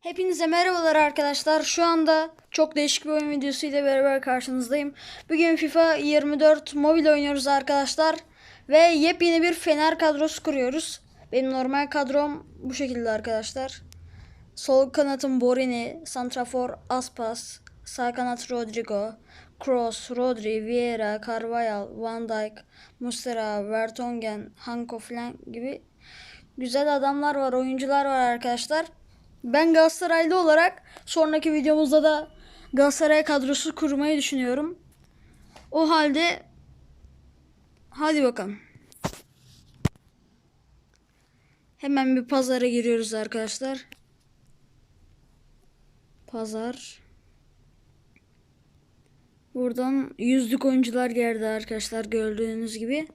Hepinize merhabalar arkadaşlar. Şu anda çok değişik bir oyun videosu ile beraber karşınızdayım. Bugün FIFA 24 mobil oynuyoruz arkadaşlar. Ve yepyeni bir Fener kadrosu kuruyoruz. Benim normal kadrom bu şekilde arkadaşlar. Sol kanatım Borini, Santrafor Aspas, sağ kanat Rodrigo, Kroos, Rodri, Vieira, Carvajal, Van Dijk, Muslera, Vertonghen, Hanko falan gibi güzel adamlar var, oyuncular var arkadaşlar. Ben Galatasaraylı olarak sonraki videomuzda da Galatasaray kadrosu kurmayı düşünüyorum. O halde hadi bakalım. Hemen bir pazara giriyoruz arkadaşlar. Pazar. Buradan yüzlük oyuncular geldi arkadaşlar gördüğünüz gibi.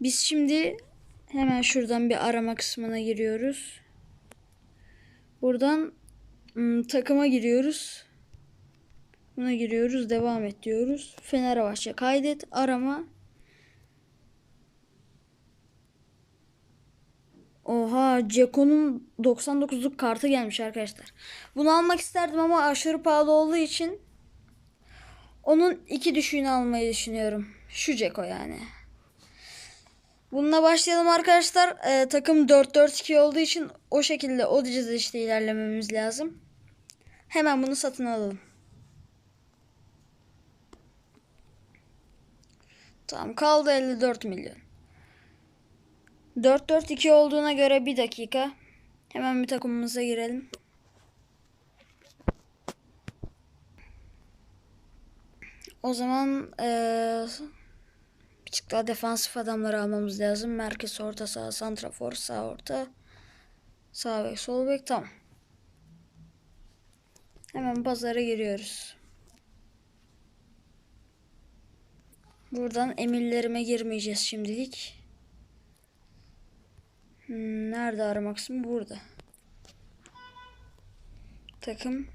Biz şimdi hemen şuradan bir arama kısmına giriyoruz. Buradan ım, takıma giriyoruz. Buna giriyoruz. Devam et diyoruz. Fenerbahçe kaydet. Arama. Oha Ceko'nun 99'luk kartı gelmiş arkadaşlar. Bunu almak isterdim ama aşırı pahalı olduğu için onun iki düşüğünü almayı düşünüyorum. Şu Ceko yani. Bununla başlayalım arkadaşlar. Ee, takım 4-4-2 olduğu için o şekilde o dizilişte ilerlememiz lazım. Hemen bunu satın alalım. Tamam kaldı 54 milyon. 4-4-2 olduğuna göre bir dakika. Hemen bir takımımıza girelim. O zaman eee tık daha defansif adamları almamız lazım. Merkez orta saha, santrafor, sağ orta, sağ bek, sol bek tamam. Hemen pazara giriyoruz. Buradan emirlerime girmeyeceğiz şimdilik. Hmm, nerede arama kısmı? Burada. Takım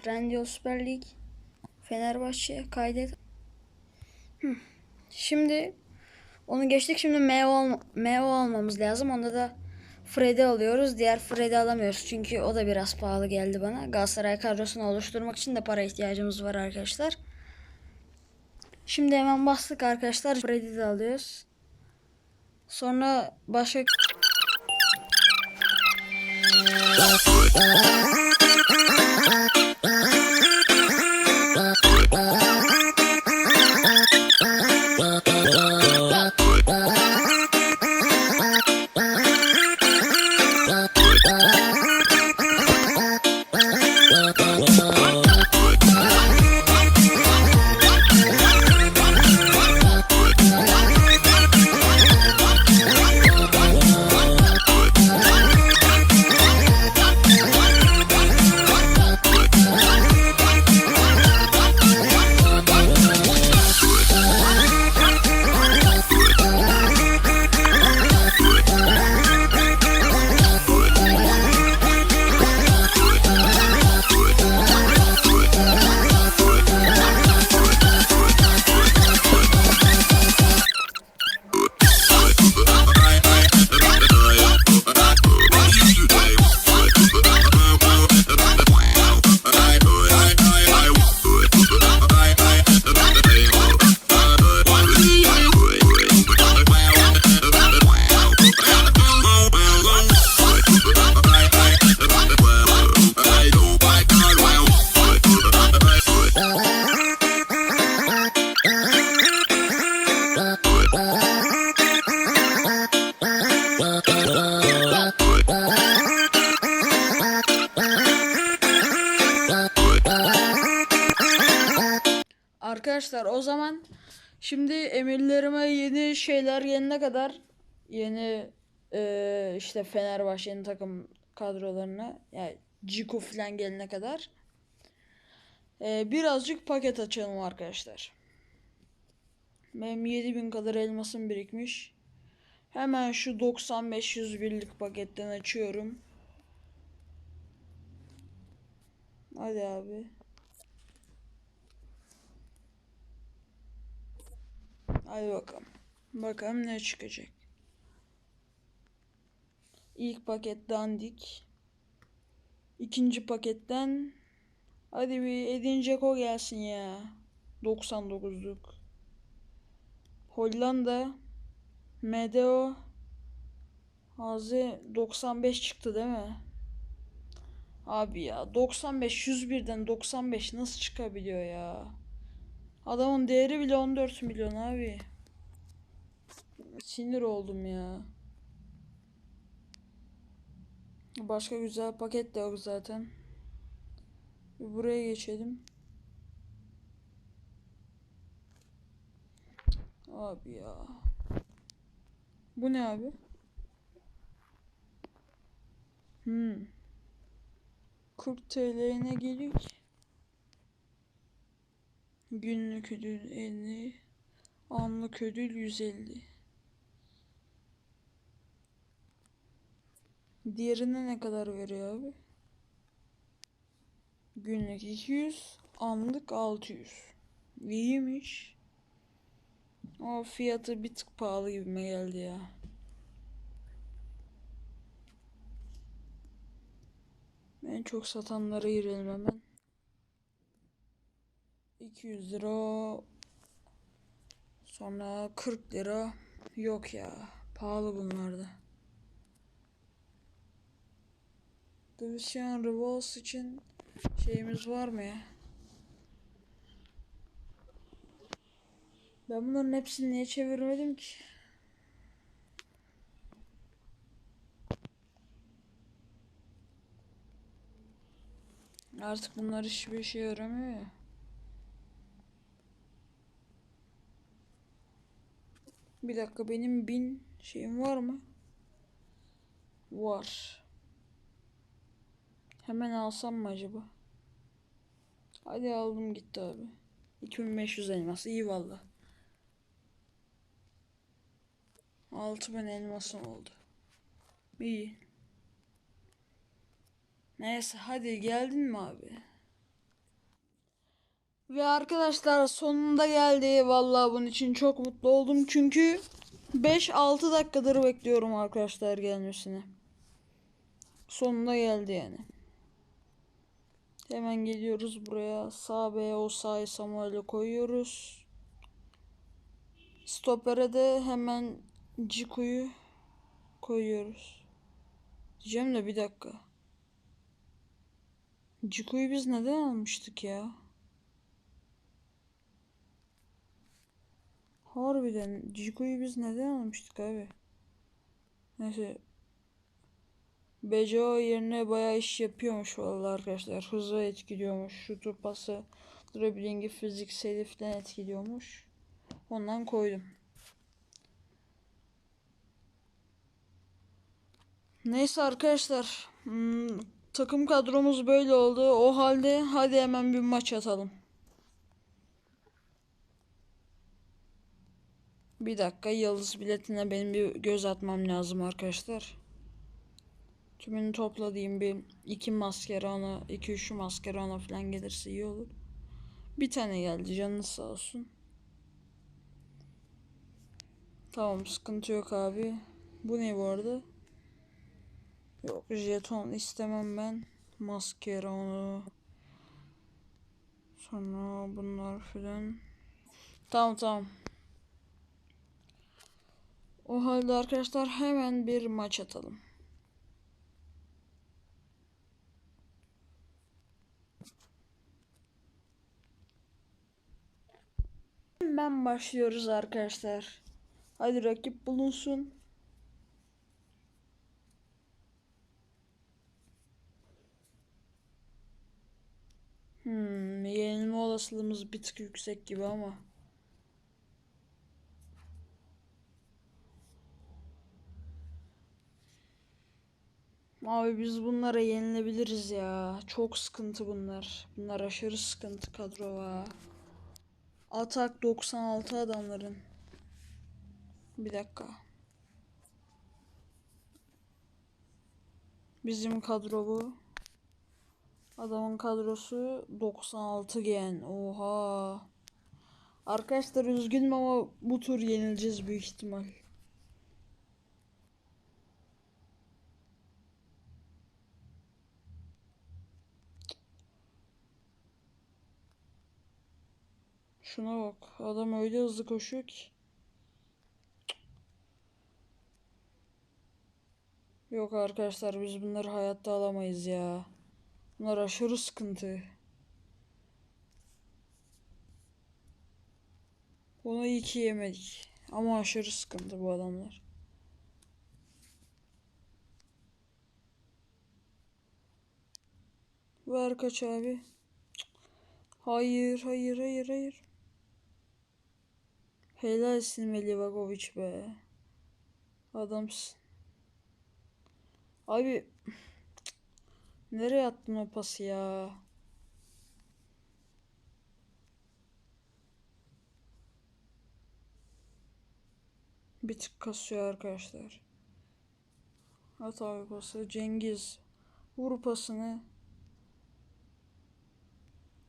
Trendyol Süper Lig Fenerbahçe kaydet. Hmm. Şimdi onu geçtik. Şimdi alma, MO almamız lazım. Onda da Fred'i alıyoruz. Diğer Fred'i alamıyoruz. Çünkü o da biraz pahalı geldi bana. Galatasaray kadrosunu oluşturmak için de para ihtiyacımız var arkadaşlar. Şimdi hemen bastık arkadaşlar. Fred'i de alıyoruz. Sonra başka Arkadaşlar o zaman şimdi emirlerime yeni şeyler gelene kadar yeni eee, işte Fenerbahçe'nin takım kadrolarına yani Ciku falan gelene kadar eee, birazcık paket açalım arkadaşlar. Benim 7000 kadar elmasım birikmiş. Hemen şu 95 birlik paketten açıyorum. Hadi abi. Hadi bakalım. Bakalım ne çıkacak. İlk paket dandik. İkinci paketten hadi bir Edin Dzeko gelsin ya. 99'luk. Hollanda Medeo Hazi 95 çıktı değil mi? Abi ya 95 101'den 95 nasıl çıkabiliyor ya? Adamın değeri bile 14 milyon abi. Sinir oldum ya. Başka güzel paket de yok zaten. Buraya geçelim. Abi ya. Bu ne abi? Hmm. 40 TL'ye ne geliyor ki? Günlük ödül 50. Anlık ödül 150. Diğerine ne kadar veriyor abi? Günlük 200, anlık 600. İyiymiş. Ama fiyatı bir tık pahalı gibime geldi ya. En çok satanlara girelim hemen. 200 lira. Sonra 40 lira. Yok ya. Pahalı bunlar da. Division Revolves için şeyimiz var mı ya? Ben bunların hepsini niye çevirmedim ki? Artık bunlar hiçbir işe yaramıyor ya. Bir dakika benim bin şeyim var mı? Var. Hemen alsam mı acaba? Hadi aldım gitti abi. 2500 elmas iyi valla. 6000 elmasım oldu. İyi. Neyse hadi geldin mi abi? Ve arkadaşlar sonunda geldi. Vallahi bunun için çok mutlu oldum. Çünkü 5-6 dakikadır bekliyorum arkadaşlar gelmesini. Sonunda geldi yani. Hemen geliyoruz buraya. Sağ B o sağ Samuel'e koyuyoruz. Stopere de hemen Ciku'yu koyuyoruz. Diyeceğim de bir dakika. Ciku'yu biz neden almıştık ya? Harbiden Ciku'yu biz neden almıştık abi? Neyse. BCO yerine bayağı iş yapıyormuş vallahi arkadaşlar. Hızı etkiliyormuş. Şutu pası, driblingi, fizikseli falan etkiliyormuş. Ondan koydum. Neyse arkadaşlar. Hmm, takım kadromuz böyle oldu. O halde hadi hemen bir maç atalım. Bir dakika yıldız biletine benim bir göz atmam lazım arkadaşlar. Tümünü topladığım bir iki maskerana, iki üç maskerana falan gelirse iyi olur. Bir tane geldi canınız sağ olsun. Tamam sıkıntı yok abi. Bu ne bu arada? Yok jeton istemem ben. Maskera onu. Sonra bunlar filan. Tamam tamam. O halde arkadaşlar hemen bir maç atalım. Hemen başlıyoruz arkadaşlar. Hadi rakip bulunsun. Hmm, yenilme olasılığımız bir tık yüksek gibi ama. Abi biz bunlara yenilebiliriz ya. Çok sıkıntı bunlar. Bunlar aşırı sıkıntı kadro var. Atak 96 adamların. Bir dakika. Bizim kadro bu. Adamın kadrosu 96 gen. Oha. Arkadaşlar üzgünüm ama bu tur yenileceğiz büyük ihtimal. Şuna bak. Adam öyle hızlı koşuyor ki. Yok arkadaşlar biz bunları hayatta alamayız ya. Bunlar aşırı sıkıntı. Bunu iyi ki yemedik. Ama aşırı sıkıntı bu adamlar. Ver kaç abi. Hayır, hayır, hayır, hayır. Helalsin Melivakovic be. Adamsın. Abi nereye attın o pası ya? Bir tık kasıyor arkadaşlar. At abi pası. Cengiz. Vur pasını.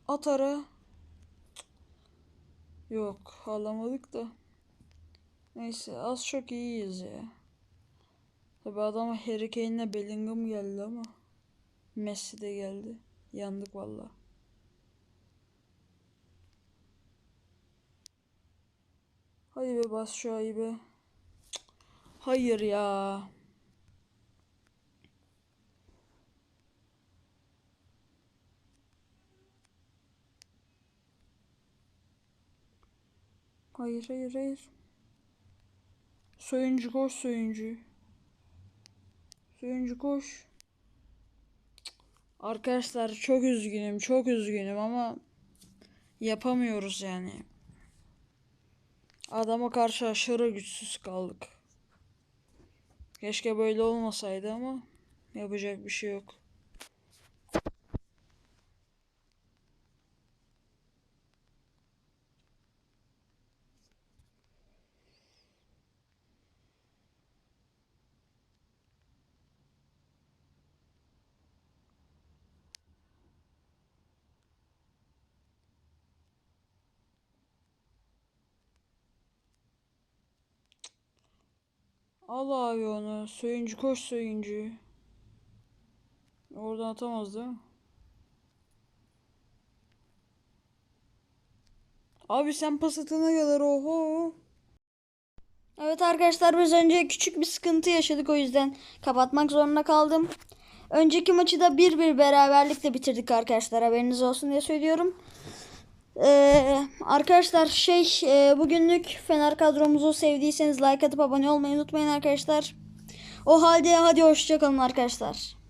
At ara. Yok alamadık da. Neyse az çok iyiyiz ya. Tabi adama Harry Kane'le Bellingham geldi ama. Messi de geldi. Yandık valla. Hadi be bas şu ayı be. Hayır ya. Hayır hayır hayır. Soyuncu koş soyuncu. Soyuncu koş. Arkadaşlar çok üzgünüm çok üzgünüm ama yapamıyoruz yani. Adama karşı aşırı güçsüz kaldık. Keşke böyle olmasaydı ama yapacak bir şey yok. Al abi onu. Soyuncu koş soyuncu. Oradan atamaz değil mi? Abi sen pas atana kadar oho. Evet arkadaşlar biz önce küçük bir sıkıntı yaşadık o yüzden kapatmak zorunda kaldım. Önceki maçı da 1-1 beraberlikle bitirdik arkadaşlar haberiniz olsun diye söylüyorum. Ee, arkadaşlar şey e, bugünlük Fener kadromuzu sevdiyseniz like atıp abone olmayı unutmayın arkadaşlar. O halde hadi hoşçakalın arkadaşlar.